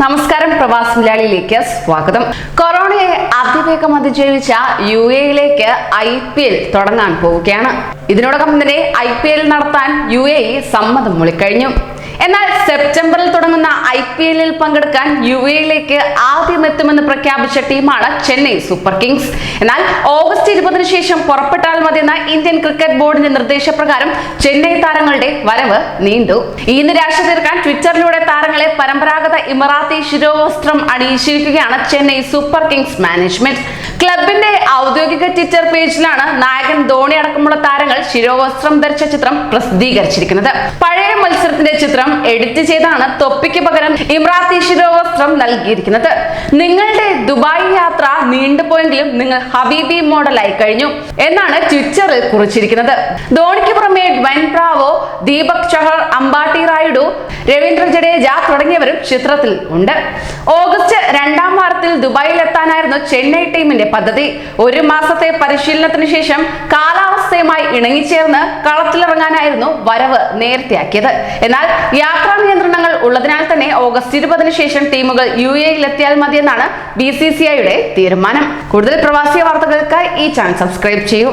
നമസ്കാരം പ്രവാസ് മലയാളിയിലേക്ക് സ്വാഗതം. കൊറോണയെ അതിവേഗം അതിജീവിച്ച യു എയിലേക്ക് ഐ പി എൽ തുടങ്ങാൻ പോവുകയാണ്. ഇതിനോടൊപ്പം തന്നെ ഐ പി എൽ നടത്താൻ യു എ സമ്മതം മൂളിക്കഴിഞ്ഞു. എന്നാൽ സെപ്റ്റംബറിൽ തുടങ്ങുന്ന ഐ പി എല്ലിൽ പങ്കെടുക്കാൻ യു എയിലേക്ക് ആദ്യം എത്തുമെന്ന് പ്രഖ്യാപിച്ച ടീമാണ് ചെന്നൈ സൂപ്പർ കിങ്സ്. എന്നാൽ ഓഗസ്റ്റ് ഇരുപതിനു ശേഷം പുറപ്പെട്ടാൽ മതിയെന്ന ഇന്ത്യൻ ക്രിക്കറ്റ് ബോർഡിന്റെ നിർദ്ദേശപ്രകാരം ചെന്നൈ താരങ്ങളുടെ വരവ് നീണ്ടു. ഈ നിരാശ തീർക്കാൻ ട്വിറ്ററിലൂടെ താരങ്ങളെ പരമ്പരാഗത ഇമറാത്തി ശിരോവസ്ത്രം അണിയിച്ചിരിക്കുകയാണ് ചെന്നൈ സൂപ്പർ കിങ്സ് മാനേജ്മെന്റ്. ക്ലബിന്റെ ഔദ്യോഗിക ട്വിറ്റർ പേജിലാണ് നായകൻ ധോണി അടക്കമുള്ള താരങ്ങൾ ശിരോവസ്ത്രം ധരിച്ച ചിത്രം പ്രസിദ്ധീകരിച്ചിരിക്കുന്നത്. പഴയ മത്സരത്തിന്റെ ചിത്രം എഡിറ്റ് ചെയ്താണ് തൊപ്പിക്ക് പകരം ഇമ്രാത്തി ശിരോവസ്ത്രം നൽകിയിരിക്കുന്നത്. നിങ്ങളുടെ ദുബായ് യാത്ര നീണ്ടുപോയെങ്കിലും നിങ്ങൾ ഹബീബി മോഡലായി കഴിഞ്ഞു എന്നാണ് ട്വിറ്ററിൽ കുറിച്ചിരിക്കുന്നത്. ധോണിക്ക് പുറമെ ഡ്വൈൻ ബ്രാവോ ദീപക് ചഹർ അമ്പാട്ടി റായിഡു രവീന്ദ്ര ജഡേജ തുടങ്ങിയവരും ചിത്രത്തിൽ ഉണ്ട്. ഓഗസ്റ്റ് രണ്ടാം വാരത്തിൽ ദുബായിൽ എത്താനായിരുന്നു ചെന്നൈ ടീമിന്റെ പദ്ധതി. ഒരു മാസത്തെ പരിശീലനത്തിന് ശേഷം കാലാവസ്ഥയുമായി ഇണങ്ങിച്ചേർന്ന് കളത്തിലിറങ്ങാനായിരുന്നു വരവ് നേരത്തെയാക്കിയത്. എന്നാൽ യാത്രാ നിയന്ത്രണങ്ങൾ ഉള്ളതിനാൽ തന്നെ ഓഗസ്റ്റ് ഇരുപതിനു ശേഷം ടീമുകൾ യു എയിൽ എത്തിയാൽ മതിയെന്നാണ് ബി സി സി ഐയുടെ തീരുമാനം. കൂടുതൽ പ്രവാസി വാർത്തകൾക്കായി ഈ ചാനൽ സബ്സ്ക്രൈബ് ചെയ്യൂ.